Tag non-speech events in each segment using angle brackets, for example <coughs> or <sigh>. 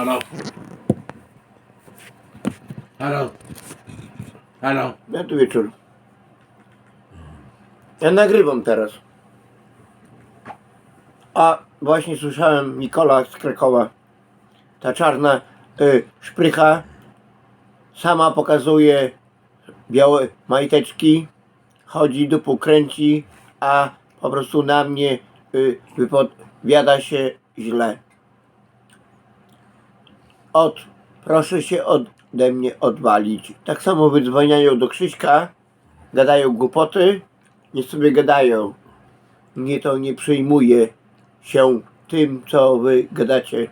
Halo? Halo? Halo? Ja tu wieczór. Ja nagrywam teraz. A właśnie słyszałem Nikola z Krakowa. Ta czarna y, szprycha sama pokazuje białe majteczki, chodzi, dupu kręci, a po prostu na mnie y, wypowiada się źle. Od, proszę się ode mnie odwalić. Tak samo wydzwaniają do Krzyśka, gadają głupoty, niech sobie gadają. Mnie to nie przejmuje się tym, co wy gadacie.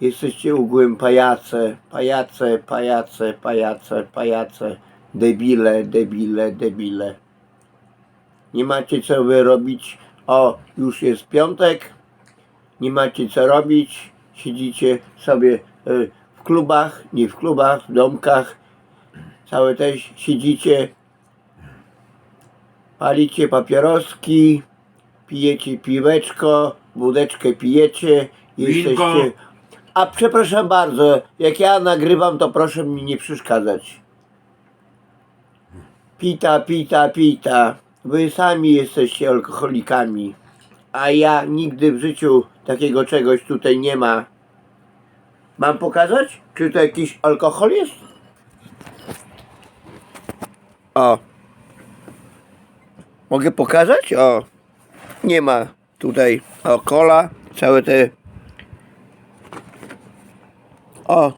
Jesteście ugłem pajace, pajace, pajace, pajace, pajace, debile, debile, debile. Nie macie co wy robić. O, już jest piątek. Nie macie co robić. Siedzicie sobie w klubach, nie w klubach, w domkach. Całe też siedzicie. Palicie papieroski, pijecie piweczko, wódeczkę pijecie. Jesteście... A przepraszam bardzo, jak ja nagrywam, to proszę mi nie przeszkadzać. Pita, pita, pita. Wy sami jesteście alkoholikami. A ja nigdy w życiu takiego czegoś tutaj nie ma. Mam pokazać? Czy to jakiś alkohol jest? O. Mogę pokazać? O. Nie ma tutaj. O, kola. Całe te. O.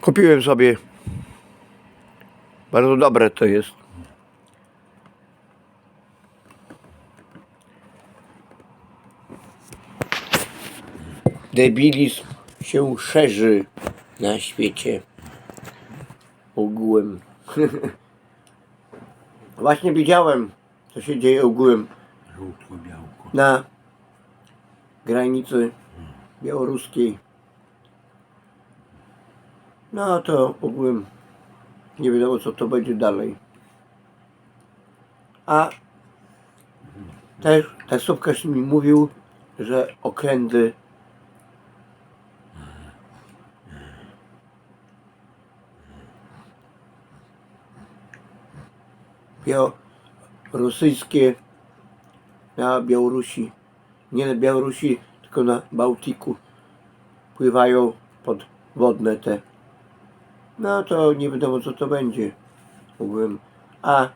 Kupiłem sobie. Bardzo dobre to jest. Debilizm się szerzy na świecie. Ogółem. <laughs> Właśnie widziałem, co się dzieje ogółem na granicy białoruskiej. No to ogółem nie wiadomo co to będzie dalej. A też taksówkarz mi mówił, że okręty białorusyjskie na Białorusi, nie na Białorusi, tylko na Bałtyku pływają podwodne te. No to nie wiadomo co to będzie. Mógłbym. A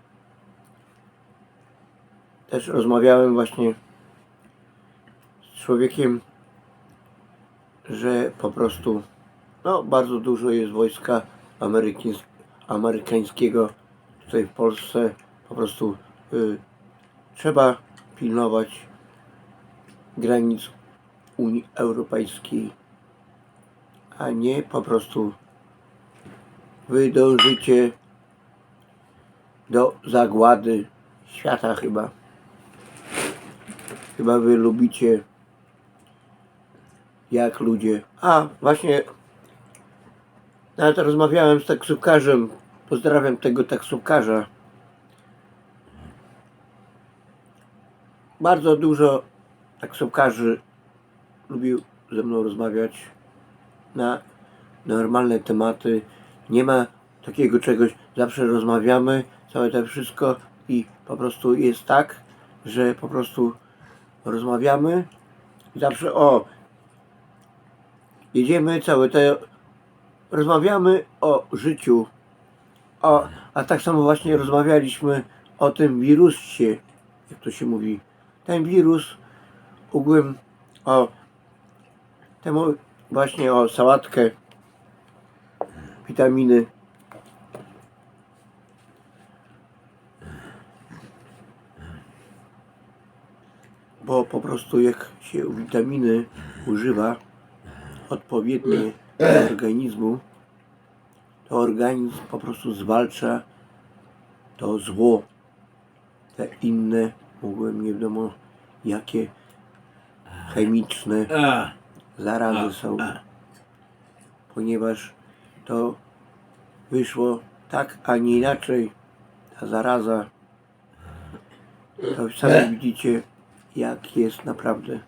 też rozmawiałem właśnie z człowiekiem, że po prostu no bardzo dużo jest wojska amerykańs- amerykańskiego tutaj w Polsce. Po prostu y, trzeba pilnować granic Unii Europejskiej, a nie po prostu wy dążycie do zagłady świata chyba. Chyba wy lubicie jak ludzie. A, właśnie nawet rozmawiałem z taksówkarzem. Pozdrawiam tego taksówkarza. Bardzo dużo taksówkarzy lubił ze mną rozmawiać na normalne tematy. Nie ma takiego czegoś, zawsze rozmawiamy, całe to wszystko i po prostu jest tak, że po prostu rozmawiamy. Zawsze o jedziemy całe te rozmawiamy o życiu. O, a tak samo właśnie rozmawialiśmy o tym wirusie jak to się mówi ten wirus ogółem o temu właśnie o sałatkę witaminy. Bo po prostu jak się witaminy używa odpowiednie organizmu to organizm po prostu zwalcza to zło te inne mogłem nie wiadomo jakie chemiczne zarazy są, ponieważ to wyszło tak, a nie inaczej, ta zaraza, to sami widzicie, jak jest naprawdę.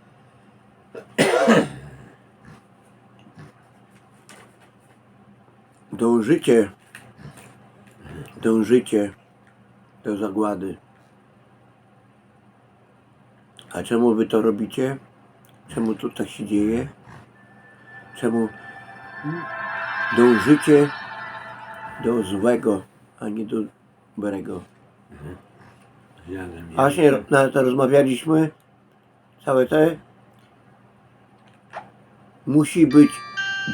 dążycie, dążycie do zagłady. A czemu wy to robicie? Czemu to tak się dzieje? Czemu dążycie do złego, a nie do dobrego? A Właśnie na to rozmawialiśmy, całe te. Musi być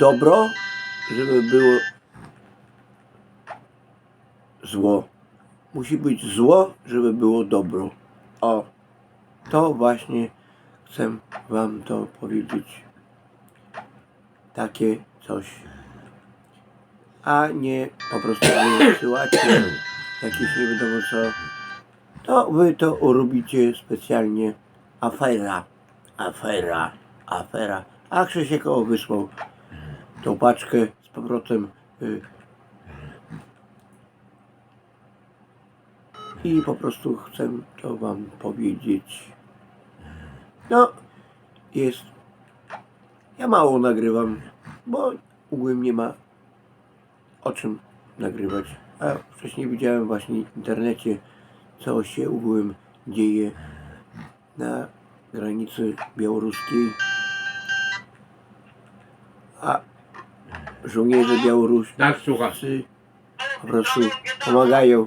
dobro, żeby było zło. Musi być zło, żeby było dobro. O, to właśnie chcę Wam to powiedzieć. Takie coś. A nie po prostu <coughs> wysyłacie jakieś nie wiadomo co to wy to robicie specjalnie afera, afera, afera. A Krzysiek o wysłał tą paczkę z powrotem y, i po prostu chcę to wam powiedzieć. No, jest. Ja mało nagrywam, bo ogólnie nie ma o czym nagrywać. A wcześniej widziałem właśnie w internecie, co się ogółem dzieje na granicy białoruskiej. A żołnierze białoruscy Tak, słucham. po prostu pomagają.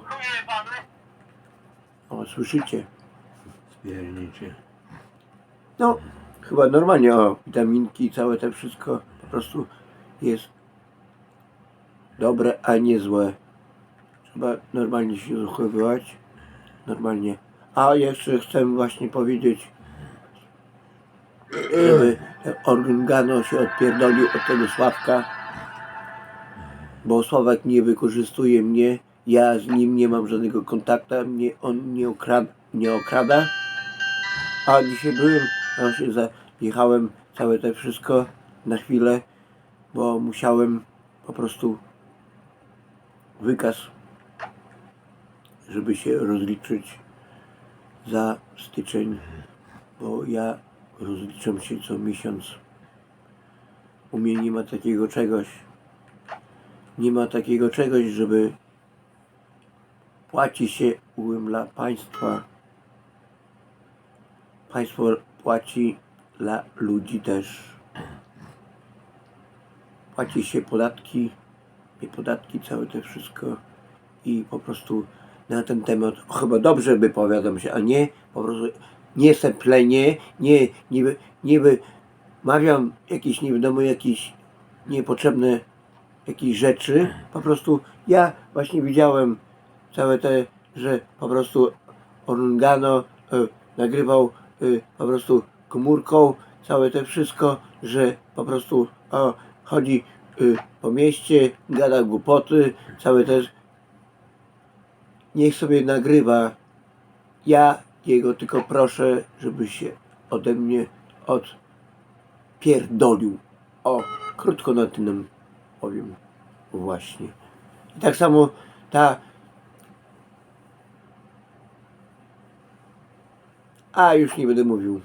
O, słyszycie? Spiernicie. No, chyba normalnie, o, witaminki, całe to wszystko po prostu jest dobre, a nie złe. Trzeba normalnie się zachowywać, normalnie. A jeszcze chcę właśnie powiedzieć, żeby ten organo się odpierdolił od tego Sławka, bo Sławek nie wykorzystuje mnie, ja z nim nie mam żadnego kontaktu, mnie on nie, okrad, nie okrada. A dzisiaj byłem, właśnie zajechałem całe to wszystko na chwilę, bo musiałem po prostu wykaz, żeby się rozliczyć za styczeń, bo ja rozliczam się co miesiąc. U mnie nie ma takiego czegoś. Nie ma takiego czegoś, żeby płaci się ułym dla państwa. Państwo płaci dla ludzi też. Płaci się podatki, nie podatki, całe to wszystko i po prostu na ten temat chyba dobrze wypowiadam się, a nie po prostu nie seplenie, nie, wy- nie wymawiam jakieś nie wiadomo jakieś niepotrzebne jakieś rzeczy. Po prostu ja właśnie widziałem całe te, że po prostu Orungano e, nagrywał e, po prostu komórką całe te wszystko, że po prostu o, chodzi e, po mieście, gada głupoty, całe te niech sobie nagrywa. Ja jego tylko proszę, żeby się ode mnie odpierdolił. O, krótko na tym powiem. Właśnie. I tak samo ta. A już nie będę mówił.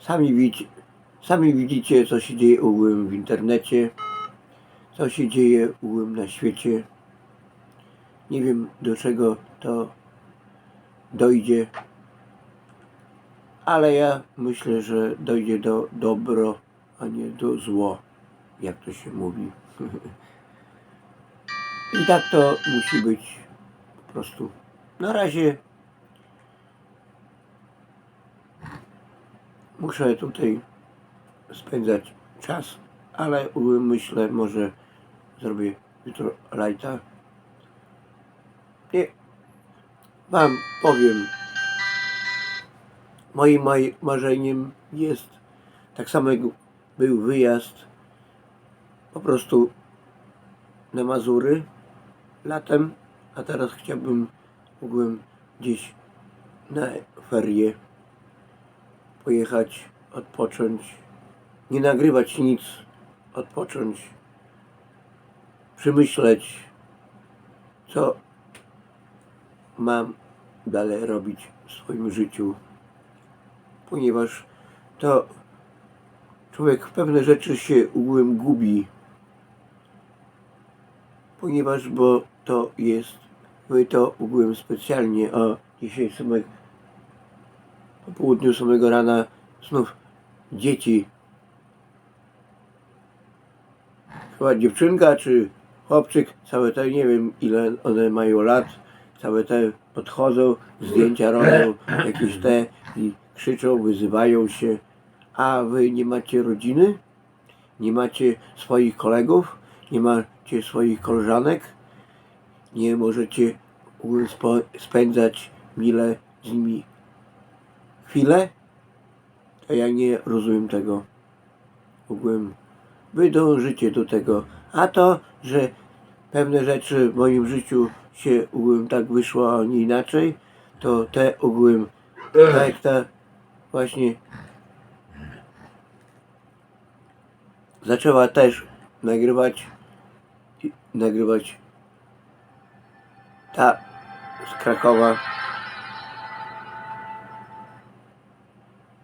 Sami widzicie, sami widzicie, co się dzieje ogółem w internecie, co się dzieje ogółem na świecie. Nie wiem, do czego to dojdzie, ale ja myślę, że dojdzie do dobro, a nie do zło, jak to się mówi. <laughs> I tak to musi być po prostu. Na razie muszę tutaj spędzać czas, ale myślę, może zrobię jutro lajta. Nie, wam powiem, moim marzeniem jest, tak samo jak był wyjazd po prostu na Mazury latem, a teraz chciałbym mógłbym gdzieś na ferie pojechać, odpocząć, nie nagrywać nic, odpocząć, przemyśleć, co mam dalej robić w swoim życiu, ponieważ to człowiek w pewne rzeczy się ogółem gubi. Ponieważ, bo to jest, mówię to ogółem specjalnie, o dzisiaj samego, po południu samego rana znów dzieci. Chyba dziewczynka czy chłopczyk, całe te, nie wiem ile one mają lat, całe te podchodzą, zdjęcia robią, jakieś te i krzyczą, wyzywają się. A wy nie macie rodziny? Nie macie swoich kolegów? Nie macie swoich koleżanek? Nie możecie spędzać mile z nimi chwilę? To ja nie rozumiem tego. Ogółem wy dążycie do tego. A to, że pewne rzeczy w moim życiu się ogółem tak wyszło, a nie inaczej, to te ogółem, tak ta właśnie zaczęła też nagrywać nagrywać ta z Krakowa.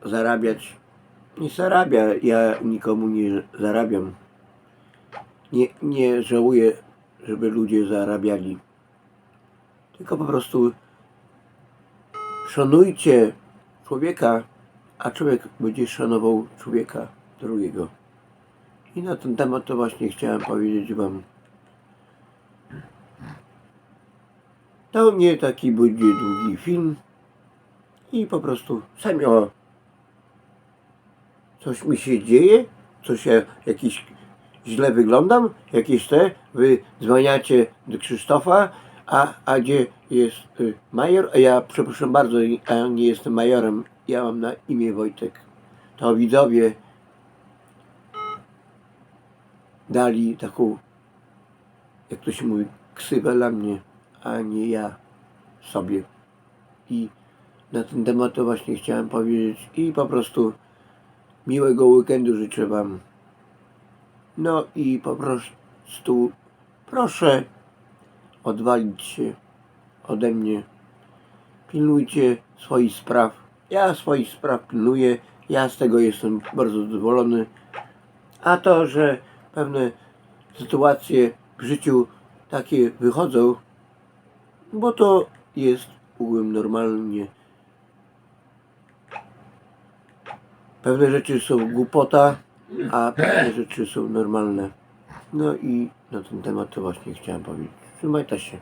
Zarabiać. Nie zarabia, ja nikomu nie zarabiam. Nie, nie żałuję, żeby ludzie zarabiali. Tylko po prostu szanujcie człowieka a człowiek będzie szanował człowieka drugiego. I na ten temat to właśnie chciałem powiedzieć Wam. To nie taki będzie długi film. I po prostu sami o coś mi się dzieje, coś ja jakiś źle wyglądam, jakieś te, wy dzwoniacie do Krzysztofa, a, a gdzie jest y, major? A ja przepraszam bardzo, a ja nie jestem majorem, ja mam na imię Wojtek. To widzowie dali taką, jak to się mówi, ksywę dla mnie, a nie ja sobie. I na ten temat to właśnie chciałem powiedzieć i po prostu miłego weekendu życzę Wam. No i po prostu proszę odwalić się ode mnie. Pilnujcie swoich spraw. Ja swoich spraw pilnuję. Ja z tego jestem bardzo zadowolony. A to, że pewne sytuacje w życiu takie wychodzą, bo to jest ogółem normalnie. Pewne rzeczy są głupota, a pewne rzeczy są normalne. No i na ten temat to właśnie chciałem powiedzieć. Trzymajcie się.